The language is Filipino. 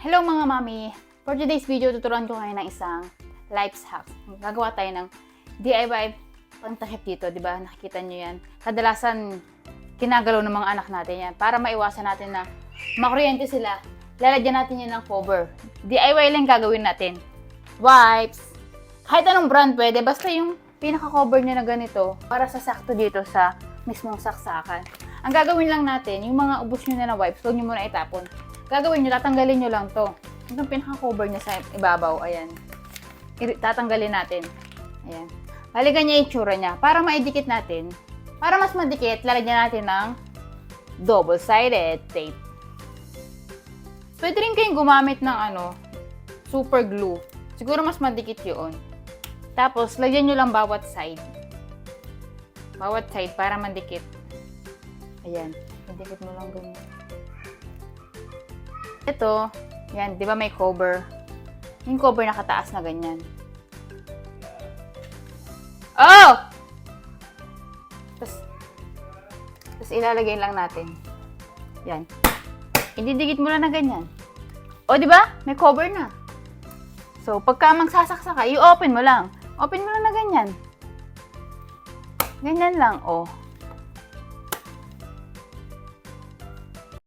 Hello mga mami! For today's video, tuturuan ko kayo ng isang life hack. Gagawa tayo ng DIY pangtakip dito, di ba? Nakikita nyo yan. Kadalasan, kinagalaw ng mga anak natin yan. Para maiwasan natin na makuryente sila, lalagyan natin yan ng cover. DIY lang gagawin natin. Wipes! Kahit anong brand pwede, basta yung pinaka-cover nyo na ganito para sa sakto dito sa mismong saksakan. Ang gagawin lang natin, yung mga ubos nyo na na wipes, huwag nyo muna itapon. Gagawin nyo, tatanggalin nyo lang to. Itong pinaka-cover niya sa ibabaw, ayan. Tatanggalin natin. Ayan. Balikan niya yung itsura niya. Para maidikit natin, para mas madikit, lalagyan natin ng double-sided tape. Pwede rin kayong gumamit ng ano, super glue. Siguro mas madikit yun. Tapos, lagyan nyo lang bawat side. Bawat side para mandikit. Ayan. Mandikit mo lang ganyan. Ito, yan, di ba may cover? Yung cover nakataas na ganyan. Oh! Tapos, tapos ilalagay lang natin. Yan. Ididikit mo lang na ganyan. O, di ba? May cover na. So, pagka magsasaksa ka, i-open mo lang. Open mo lang na ganyan. Ganyan lang, oh.